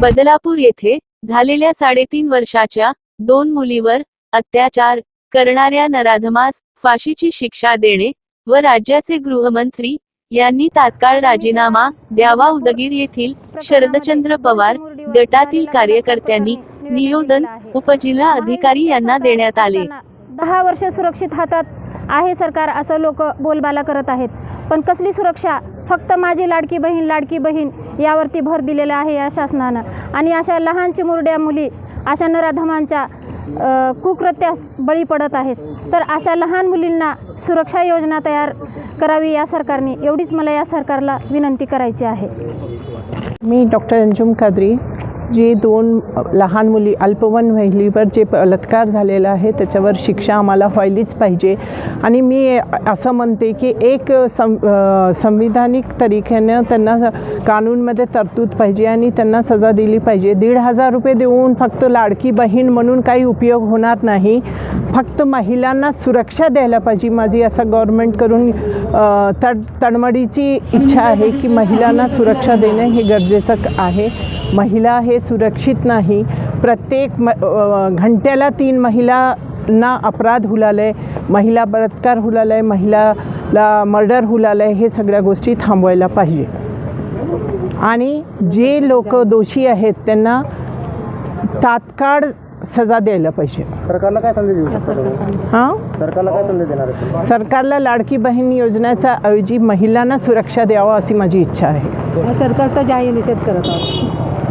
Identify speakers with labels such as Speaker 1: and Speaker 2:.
Speaker 1: बदलापूर येथे झालेल्या साडेतीन वर्षाच्या दोन मुलीवर अत्याचार करणाऱ्या नराधमास फाशीची शिक्षा देणे व राज्याचे गृहमंत्री यांनी तात्काळ राजीनामा द्यावा. उदगीर येथील शरदचंद्र पवार गटातील कार्यकर्त्यांनी नियोजन उपजिल्हा अधिकारी यांना देण्यात आले.
Speaker 2: दहा वर्ष सुरक्षित हातात आहे सरकार असं लोक बोलबाला करत आहेत. पण कसली सुरक्षा फक्त माझी लाडकी बहीण लाडकी बहीण यावरती भर दिलेला आहे या शासनानं. आणि अशा लहान चिमुरड्या मुली अशा नराधमांच्या कुकृत्यास बळी पडत आहेत. तर अशा लहान मुलींना सुरक्षा योजना तयार करावी या सरकारने. एवढीच मला या सरकारला विनंती करायची आहे.
Speaker 3: मी डॉक्टर अंजुम कादरी जे दोन लहान मुली अल्पवन महिलीवर जे बलात्कार झालेला आहे त्याच्यावर शिक्षा आम्हाला व्हायलीच पाहिजे. आणि मी असं म्हणते की एक सं संविधानिक तरीक्यानं त्यांना कानूनमध्ये तरतूद पाहिजे आणि त्यांना सजा दिली पाहिजे. दीड हजार रुपये देऊन फक्त लाडकी बहीण म्हणून काही उपयोग होणार नाही. फक्त महिलांना सुरक्षा द्यायला पाहिजे माझी असं गव्हर्नमेंटकडून तड तडमडीची इच्छा आहे की महिलांना सुरक्षा देणं हे गरजेचं आहे. महिला हे सुरक्षित नाही. प्रत्येक म घंट्याला तीन महिलांना अपराध हुलालं आहे महिला बलात्कार हुलालं आहे महिलाला मर्डर हुलालं आहे हे सगळ्या गोष्टी थांबवायला पाहिजे. आणि जे लोक दोषी आहेत त्यांना तात्काळ सजा द्यायला पाहिजे
Speaker 4: सरकारला काय संदेश देऊ शकता?
Speaker 3: हां?
Speaker 4: सरकारला काय संदेश देणार आहे?
Speaker 3: सरकारला लाडकी बहीण योजनेचा ऐवजी महिलांना सुरक्षा द्यावा अशी माझी इच्छा आहे.
Speaker 2: सरकारचा जाहीर निषेध करत आहोत.